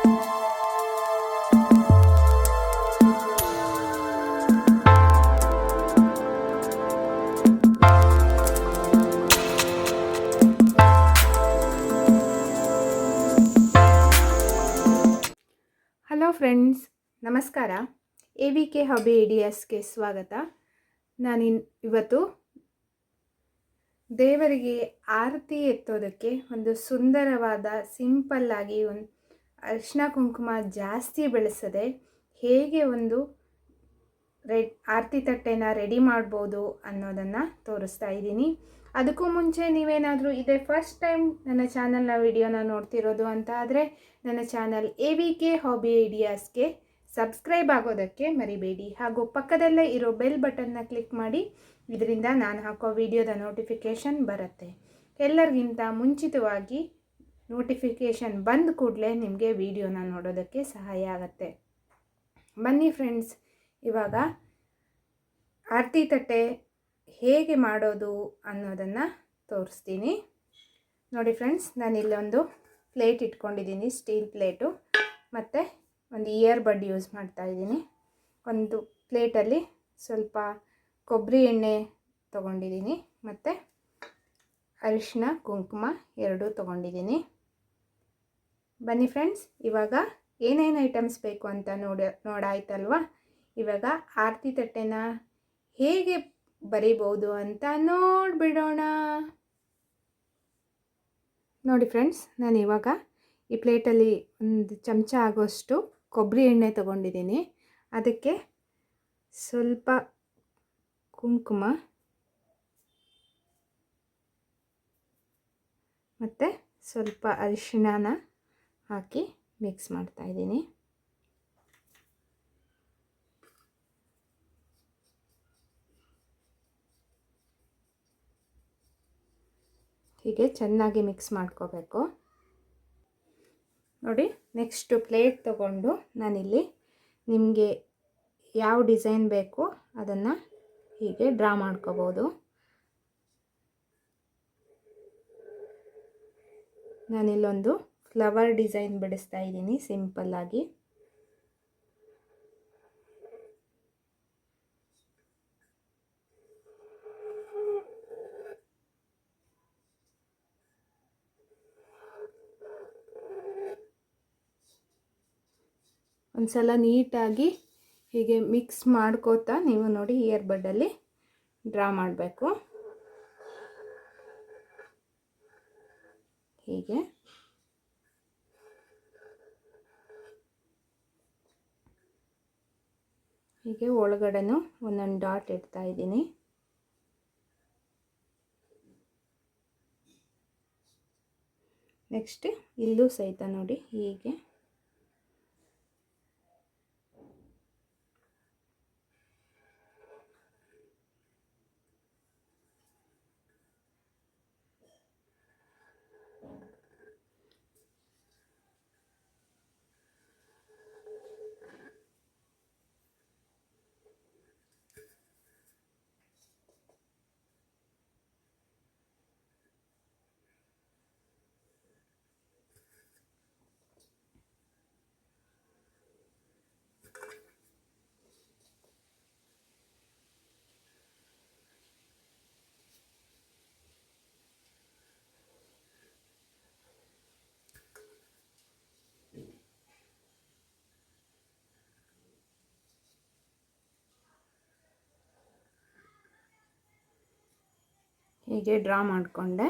Hello friends ನಮಸ್ಕಾರ. A V K hobby ಐಡಿಯಾಸ್ಗೆ ಸ್ವಾಗತ. ನಾನು ಇವತ್ತು ದೇವರಿಗೆ ಆರತಿ ಎತ್ತೋದಕ್ಕೆ ಒಂದು ಸುಂದರವಾದ ಸಿಂಪಲ್ಲಾಗಿ ಒಂದು ಅರಿಶಿನ ಕುಂಕುಮ ಜಾಸ್ತಿ ಬೆಳೆಸದೆ ಹೇಗೆ ಒಂದು ರೆಡ್ ಆರತಿ ತಟ್ಟೆನ ರೆಡಿ ಮಾಡ್ಬೋದು ಅನ್ನೋದನ್ನು ತೋರಿಸ್ತಾ ಇದ್ದೀನಿ. ಅದಕ್ಕೂ ಮುಂಚೆ ನೀವೇನಾದರೂ ಇದೇ ಫಸ್ಟ್ ಟೈಮ್ ನನ್ನ ಚಾನಲ್ನ ವಿಡಿಯೋನ ನೋಡ್ತಿರೋದು ಅಂತ ಆದರೆ ನನ್ನ channel A V K hobby ಐಡಿಯಾಸ್ಗೆ subscribe ಆಗೋದಕ್ಕೆ ಮರಿಬೇಡಿ. ಹಾಗೂ ಪಕ್ಕದಲ್ಲೇ ಇರೋ ಬೆಲ್ ಬಟನ್ನ ಕ್ಲಿಕ್ ಮಾಡಿ. ಇದರಿಂದ ನಾನು ಹಾಕೋ ವಿಡಿಯೋದ ನೋಟಿಫಿಕೇಷನ್ ಬರುತ್ತೆ. ಎಲ್ಲರಿಗಿಂತ ಮುಂಚಿತವಾಗಿ ನೋಟಿಫಿಕೇಷನ್ ಬಂದ ಕೂಡಲೇ ನಿಮಗೆ ವಿಡಿಯೋನ ನೋಡೋದಕ್ಕೆ ಸಹಾಯ ಆಗುತ್ತೆ. ಬನ್ನಿ ಫ್ರೆಂಡ್ಸ್ ಇವಾಗ ಆರತಿ ತಟ್ಟೆ ಹೇಗೆ ಮಾಡೋದು ಅನ್ನೋದನ್ನು ತೋರಿಸ್ತೀನಿ. ನೋಡಿ ಫ್ರೆಂಡ್ಸ್ ನಾನು ಇಲ್ಲೊಂದು ಪ್ಲೇಟ್ ಇಟ್ಕೊಂಡಿದ್ದೀನಿ ಸ್ಟೀಲ್ ಪ್ಲೇಟು ಮತ್ತು ಒಂದು ಇಯರ್ ಬಡ್ ಯೂಸ್ ಮಾಡ್ತಾ ಇದ್ದೀನಿ. ಒಂದು ಪ್ಲೇಟಲ್ಲಿ ಸ್ವಲ್ಪ ಕೊಬ್ಬರಿ ಎಣ್ಣೆ ತೊಗೊಂಡಿದ್ದೀನಿ ಮತ್ತು ಅರಿಶಿನ ಕುಂಕುಮ ಎರಡೂ ತೊಗೊಂಡಿದ್ದೀನಿ. ಬನ್ನಿ ಫ್ರೆಂಡ್ಸ್, ಇವಾಗ ಏನೇನು ಐಟಮ್ಸ್ ಬೇಕು ಅಂತ ನೋಡ, ನೋಡಾಯ್ತಲ್ವ? ಇವಾಗ ಆರತಿ ತಟ್ಟೆನ ಹೇಗೆ ಬರಿಬೋದು ಅಂತ ನೋಡಿಬಿಡೋಣ. ನೋಡಿ ಫ್ರೆಂಡ್ಸ್, ನಾನು ಇವಾಗ ಈ ಪ್ಲೇಟಲ್ಲಿ ಒಂದು ಚಮಚ ಆಗೋಷ್ಟು ಕೊಬ್ಬರಿ ಎಣ್ಣೆ ತಗೊಂಡಿದ್ದೀನಿ. ಅದಕ್ಕೆ ಸ್ವಲ್ಪ ಕುಂಕುಮ ಮತ್ತು ಸ್ವಲ್ಪ ಅರಿಶಿಣನ ಹಾಕಿ ಮಿಕ್ಸ್ ಮಾಡ್ತಾಯಿದ್ದೀನಿ ಹೀಗೆ ಚೆನ್ನಾಗಿ ಮಿಕ್ಸ್ ಮಾಡ್ಕೋಬೇಕು. ನೋಡಿ, ನೆಕ್ಸ್ಟು ಪ್ಲೇಟ್ ತಗೊಂಡು ನಾನಿಲ್ಲಿ ನಿಮಗೆ ಯಾವ ಡಿಸೈನ್ ಬೇಕು ಅದನ್ನು ಹೀಗೆ ಡ್ರಾ ಮಾಡ್ಕೋಬೋದು. ನಾನಿಲ್ಲೊಂದು ಫ್ಲವರ್ ಡಿಸೈನ್ ಬಿಡಿಸ್ತಾ ಇದ್ದೀನಿ ಸಿಂಪಲ್ಲಾಗಿ ಒಂದು ಸಲ ನೀಟಾಗಿ ಹೀಗೆ ಮಿಕ್ಸ್ ಮಾಡ್ಕೋತಾ ನೀವು ನೋಡಿ ಇಯರ್ ಬಡ್ಡಲ್ಲಿ ಡ್ರಾ ಮಾಡಬೇಕು. ಹೀಗೆ. ಹೀಗೆ ಒಳಗಡೆನೂ ಒಂದೊಂದು ಡಾಟ್ ಇಡ್ತಾ ಇದ್ದೀನಿ. ನೆಕ್ಸ್ಟ್ ಇಲ್ಲೂ ಸಹಿತ ನೋಡಿ ಹೀಗೆ ಹೀಗೆ ಡ್ರಾ ಮಾಡಿಕೊಂಡೆ.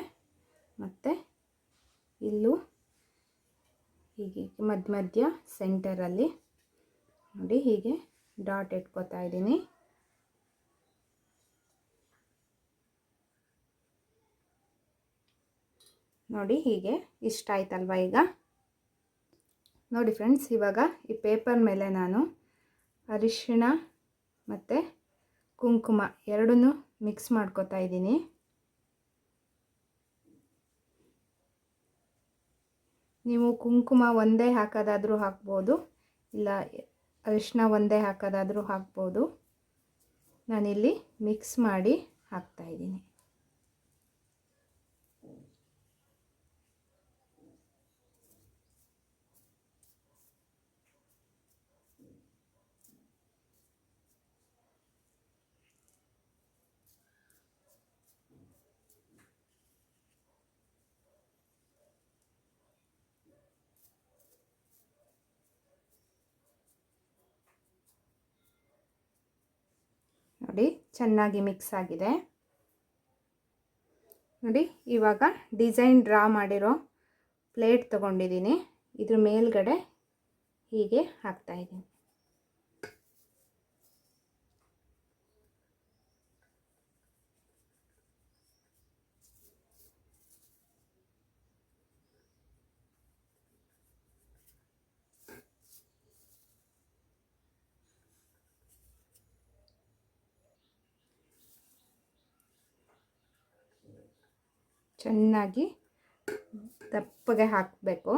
ಮತ್ತು ಇಲ್ಲೂ ಹೀಗೆ ಮಧ್ಯ ಮಧ್ಯ ಸೆಂಟರಲ್ಲಿ ನೋಡಿ ಹೀಗೆ ಡಾಟ್ ಇಟ್ಕೋತಾ ಇದ್ದೀನಿ. ನೋಡಿ ಹೀಗೆ ಇಷ್ಟ ಆಯ್ತಲ್ವ ಈಗ? ನೋಡಿ ಫ್ರೆಂಡ್ಸ್, ಇವಾಗ ಈ ಪೇಪರ್ ಮೇಲೆ ನಾನು ಅರಿಶಿಣ ಮತ್ತು ಕುಂಕುಮ ಎರಡನ್ನೂ ಮಿಕ್ಸ್ ಮಾಡ್ಕೋತಾ ಇದ್ದೀನಿ. ನೀವು ಕುಂಕುಮ ಒಂದೇ ಹಾಕೋದಾದರೂ ಹಾಕ್ಬೋದು. ಇಲ್ಲ ಅರಿಶಿನ ಒಂದೇ ಹಾಕೋದಾದರೂ ಹಾಕ್ಬೋದು. ನಾನಿಲ್ಲಿ ಮಿಕ್ಸ್ ಮಾಡಿ ಹಾಕ್ತಾಯಿದ್ದೀನಿ ಚೆನ್ನಾಗಿ ಮಿಕ್ಸ್ ಆಗಿದೆ. ನೋಡಿ ಇವಾಗ ಡಿಸೈನ್ ಡ್ರಾ ಮಾಡಿರೋ ಪ್ಲೇಟ್ ತೊಗೊಂಡಿದ್ದೀನಿ. ಇದ್ರ ಮೇಲ್ಗಡೆ ಹೀಗೆ ಹಾಕ್ತಾಯಿದ್ದೀನಿ ಚೆನ್ನಾಗಿ ದಪ್ಪಗೆ ಹಾಕಬೇಕು.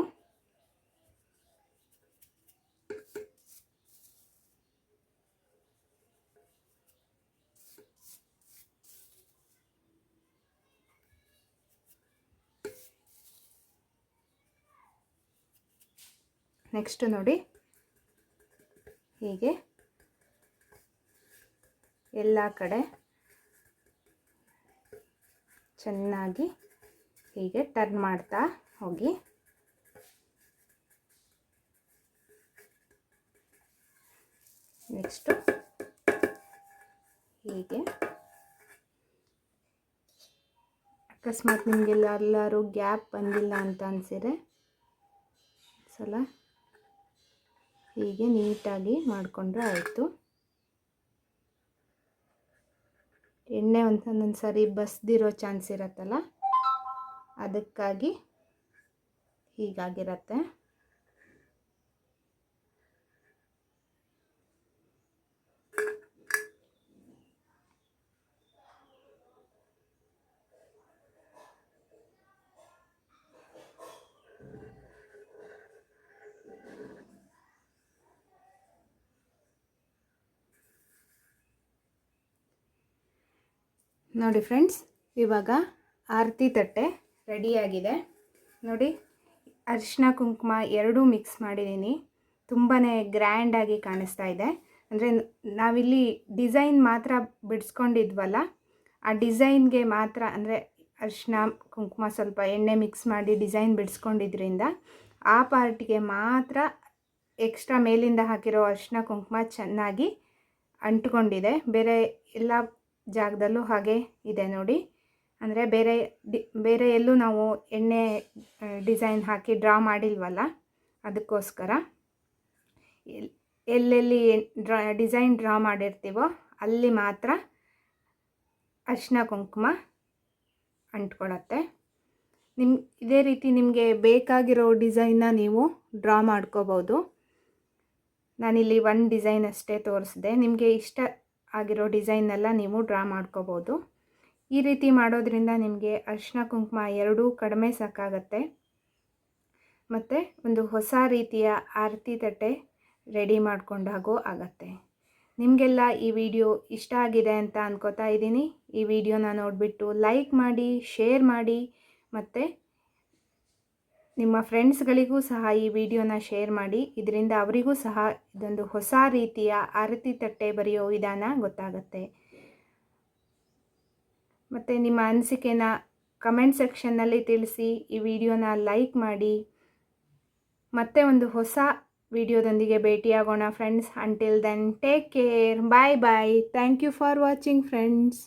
ನೆಕ್ಸ್ಟ್ ನೋಡಿ ಹೀಗೆ ಎಲ್ಲ ಕಡೆ ಚೆನ್ನಾಗಿ ಹೀಗೆ ಟರ್ನ್ ಮಾಡ್ತಾ ಹೋಗಿ. ನೆಕ್ಸ್ಟು ಹೀಗೆ. ಅಕಸ್ಮಾತ್ ನಿಮಗೆಲ್ಲ ಎಲ್ಲರೂ ಗ್ಯಾಪ್ ಬಂದಿಲ್ಲ ಅಂತ ಅನಿಸಿದ್ರೆ ಸಲ ಹೀಗೆ ನೀಟಾಗಿ ಮಾಡಿಕೊಂಡ್ರೆ ಆಯಿತು. ಎಣ್ಣೆ ಒಂದೊಂದು ಸರಿ ಬಸ್ದಿರೋ ಚಾನ್ಸ್ ಇರತ್ತಲ್ಲ? ಅದಕ್ಕಾಗಿ ಹೀಗಾಗಿರತ್ತೆ. ನೋಡಿ ಫ್ರೆಂಡ್ಸ್ ಇವಾಗ ಆರತಿ ತಟ್ಟೆ. ರೆಡಿಯಾಗಿದೆ. ನೋಡಿ, ಅರಿಶಿನ ಕುಂಕುಮ ಎರಡೂ ಮಿಕ್ಸ್ ಮಾಡಿದ್ದೀನಿ. ತುಂಬಾ ಗ್ರ್ಯಾಂಡಾಗಿ ಕಾಣಿಸ್ತಾ ಇದೆ. ಅಂದರೆ ನಾವಿಲ್ಲಿ ಡಿಸೈನ್ ಮಾತ್ರ ಬಿಡಿಸ್ಕೊಂಡಿದ್ವಲ್ಲ, ಆ ಡಿಸೈನ್ಗೆ ಮಾತ್ರ ಅಂದರೆ ಅರಿಶಿನ ಕುಂಕುಮ ಸ್ವಲ್ಪ ಎಣ್ಣೆ ಮಿಕ್ಸ್ ಮಾಡಿ ಡಿಸೈನ್ ಬಿಡಿಸ್ಕೊಂಡಿದ್ರಿಂದ ಆ ಪಾರ್ಟಿಗೆ ಮಾತ್ರ ಎಕ್ಸ್ಟ್ರಾ ಮೇಲಿಂದ ಹಾಕಿರೋ ಅರಿಶಿನ ಕುಂಕುಮ ಚೆನ್ನಾಗಿ ಅಂಟ್ಕೊಂಡಿದೆ. ಬೇರೆ ಎಲ್ಲ ಜಾಗದಲ್ಲೂ ಹಾಗೆ ಇದೆ ನೋಡಿ. ಅಂದರೆ ಬೇರೆ ಡಿ, ಬೇರೆ ಎಲ್ಲೂ ನಾವು ಎಣ್ಣೆ ಡಿಸೈನ್ ಹಾಕಿ ಡ್ರಾ ಮಾಡಿಲ್ವಲ್ಲ? ಅದಕ್ಕೋಸ್ಕರ. ಎಲ್ಲೆಲ್ಲಿ ಡ್ರಾ ಡಿಸೈನ್ ಡ್ರಾ ಮಾಡಿರ್ತೀವೋ ಅಲ್ಲಿ ಮಾತ್ರ ಅರಿಶಿನ ಕುಂಕುಮ ಅಂಟ್ಕೊಳತ್ತೆ. ನಿಮ್ಮ ಇದೇ ರೀತಿ ನಿಮಗೆ ಬೇಕಾಗಿರೋ ಡಿಸೈನ್ನ ನೀವು ಡ್ರಾ ಮಾಡ್ಕೋಬೋದು. ನಾನಿಲ್ಲಿ ಒಂದು ಡಿಸೈನ್ ಅಷ್ಟೇ ತೋರಿಸಿದೆ. ನಿಮಗೆ ಇಷ್ಟ ಆಗಿರೋ ಡಿಸೈನೆಲ್ಲ ನೀವು ಡ್ರಾ ಮಾಡ್ಕೋಬೋದು. ಈ ರೀತಿ ಮಾಡೋದ್ರಿಂದ ನಿಮಗೆ ಅರಿಶಿನ ಕುಂಕುಮ ಎರಡೂ ಕಡಿಮೆ ಸಾಕಾಗತ್ತೆ. ಮತ್ತು ಒಂದು ಹೊಸ ರೀತಿಯ ಆರತಿ ತಟ್ಟೆ ರೆಡಿ ಮಾಡಿಕೊಂಡಾಗೂ ಆಗತ್ತೆ. ನಿಮಗೆಲ್ಲ ಈ ವಿಡಿಯೋ ಇಷ್ಟ ಆಗಿದೆ ಅಂತ ಅನ್ಕೋತಾ ಇದ್ದೀನಿ. ಈ ವಿಡಿಯೋನ ನೋಡಿಬಿಟ್ಟು ಲೈಕ್ ಮಾಡಿ, ಶೇರ್ ಮಾಡಿ, ಮತ್ತು ನಿಮ್ಮ ಫ್ರೆಂಡ್ಸ್ಗಳಿಗೂ ಸಹ ಈ ವಿಡಿಯೋನ ಶೇರ್ ಮಾಡಿ. ಇದರಿಂದ ಅವರಿಗೂ ಸಹ ಇದೊಂದು ಹೊಸ ರೀತಿಯ ಆರತಿ ತಟ್ಟೆ ಬರೆಯೋ ವಿಧಾನ ಗೊತ್ತಾಗತ್ತೆ. ಮತ್ತು ನಿಮ್ಮ ಅನಿಸಿಕೆನ ಕಮೆಂಟ್ ಸೆಕ್ಷನ್ನಲ್ಲಿ ತಿಳಿಸಿ, ಈ ವಿಡಿಯೋನ ಲೈಕ್ ಮಾಡಿ. ಮತ್ತೆ ಒಂದು ಹೊಸ ವಿಡಿಯೋದೊಂದಿಗೆ ಭೇಟಿಯಾಗೋಣ friends until then take care bye bye thank you for watching friends